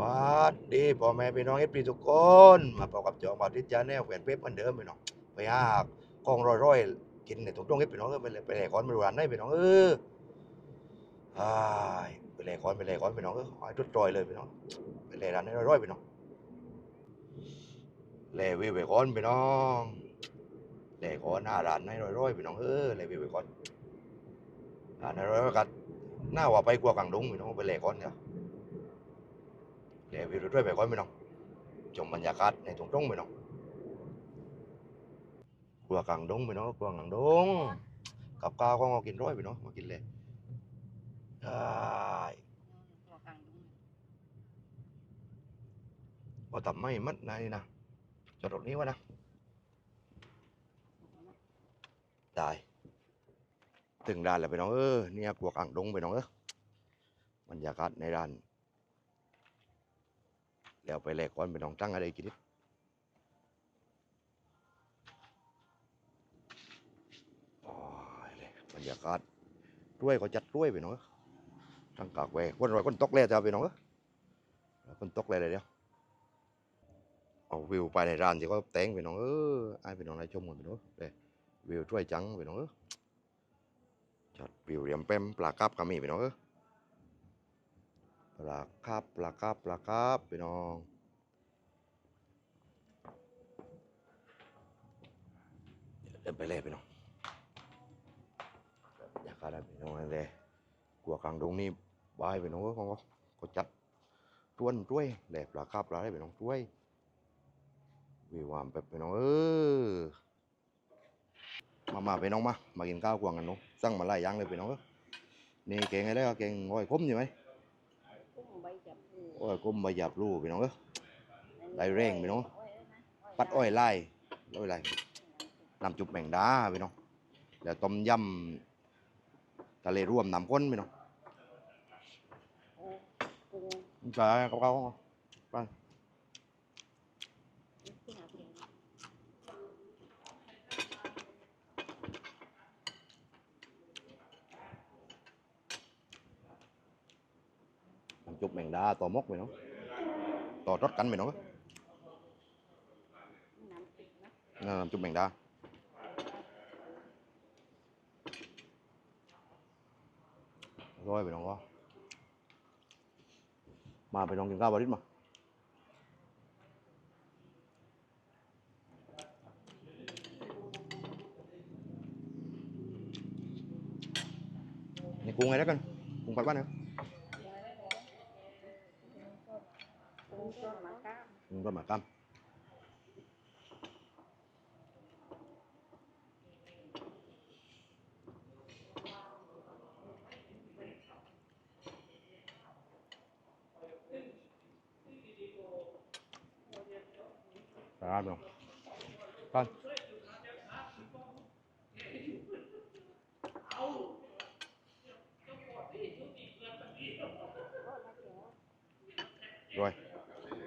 วัดดีพ่อแม่พี่น้องเอฟซีทุกคน มาพบกับจองบาทิจาแนวแหวนเพชรเหมือนเดิมพี่น้องไปหากกองร้อยๆกินในตรงตรงๆเอฟพี่น้องเออไปเลยไปเลก่อนไปดูร้านได้พี่น้องเออไปเลก่อนไปเลก่อนพี่น้องเออเอาให้ทุดจอยเลยพี่น้องไปเลยร้านได้ร้อยๆพี่น้องเลยวิวไปก่อนพี่น้องเลยก่อนหน้าร้านให้ร้อยๆพี่น้องเออเลยวิวไปก่อนร้านให้ร้อยๆกันหน้าว่าไปกลัวกลางดงพี่น้องไปเลยก่อนเนี่ย เดี๋ยววิวด้วยไปก่อนพี่น้องชมบรรยากาศในตรงตรงๆพี่น้องกลัวกลางดงพี่น้องกลัวกลางดงกับข้าวก็มากินร้อยพี่น้องมากินเลยได้กลางดุงพอทำไม่มัดนายนี่นะจอดรถนี้วะนะได้ถึงร้านแล้วพี่น้องเออเนี่ยกลัวกลางดงพี่น้องเออบรรยากาศในร้าน แล้วไปแลกก่อนพี่น้องตั้งอะไรกินนิดอ้ยเลยบรรยากาศด้วยก็จัดด้วยไปน้องเอ้งกากแหวกคนรอยคนตกเลยจะไปน้องคนตกเลยเลยเดียวเอาวิวไปในร้านที่เขาแต่งไปน้องเออไอ้ไปน้องได้ชมกันไปน้องเลยวิวช่วยจังไปน้องเออจัดวิวเรียมเป้มปลากรับก็มีไปน้องเออ ปลาครับปลากับปลากับไปน้องเดินไปเลยไปน้องอยากอะไรไปน้องเลยกลัวกลางดงนี่บายไปน้องเอ้ยของเขาก็จัดต้วนด้วยแหลปลาคาบปลาได้ไปน้องด้วยวิวามแบบไปน้องเออมามาไปน้องมามากินข้าวกวางกันน้องสั่งมาหลายอย่างเลยไปน้องเนี่เก่งไงได้ก็เก่งโอ้ยคมอยู่ไหม กุ้งใบจับปูโอ้ยคมใบหยาบรูไปน้องเอ้ยได้แรงไปเนอะปัดอ้อยไล่อ้อยไล่น้ำจุบแมงดาไปน้องแล้วต้มยำทะเลรวมน้ำข้นไปน้องปูปูใช่เขาเขาไป ที่หาเพียง น้ำจุบแมงดาต่อมกไปเนาะต่อรถกันไปเนาะน้ำติด นะนั่นน้ำจุบ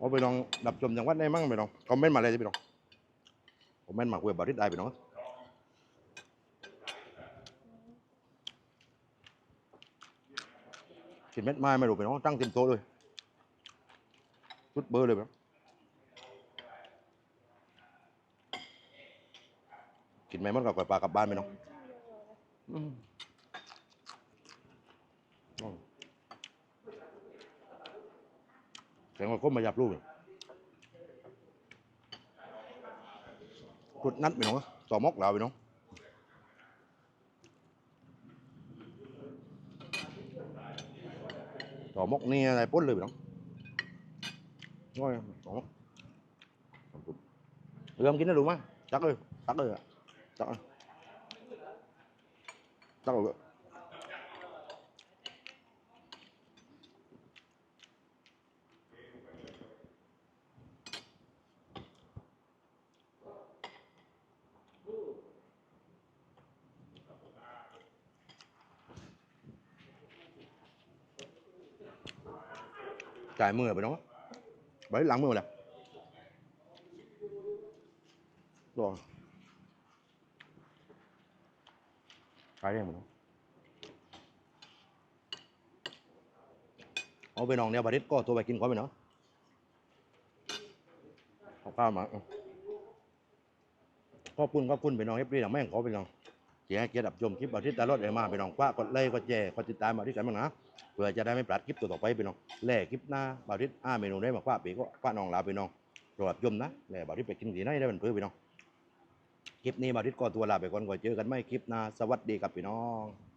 yum nằm quanh nè quất đấy โอ้ไปลองดับชมจังหวัดได้มั้งไปลองคอมเมนต์มาเลยไปลองคอมเมนต์มาคุยกับบริษได้ไปลองกินเม็ดไม้ไม่รู้ไปลองตั้งเต็มโต๊ะเลยชุดเบอร์เลยไปลองกินไม่หมันกับปลากลับบ้านไปลองอืมอืมแสงว่ากลับลูกเลยกุดนัดไปน้อง ต่อมกเราไปน้องต่อมกนี่อะไรปุ้นเลยไปน้องง่อยต่อมกเริ่มกินได้รู้มั้ย จ่ายมือไปเน้องไปหลังมือเลยตัวขายได้หมดเนาะเอาไปน้องเนี่ยบาริสก็ตัวไปกินก่อนไปเนาะเอข้าวมาเอาขอบคุณขอบคุณไปน้องเอฟรีหลังแม่งขอไปน้อง เสียเกียรติดับชมคลิปบาริสตลอดเลยมาไปน้องคว้ากดไลค์กดแชร์กดติดตามมาที่กันบ้างนะเพื่อจะได้ไม่พลาดคลิปตัวต่อไปไปน้องแล่คลิปหน้าบาริสอ้าเมนูได้มาคว้าปีก็คว้าน้องลาไปน้องโปรดยมนะแล่บาริสไปกินสีไหนได้เป็นเพื่อไปน้องคลิปนี้บาริสก็ตัวลาไปก่อนก่อนเจอกันไม่คลิปหน้าสวัสดีครับพี่น้อง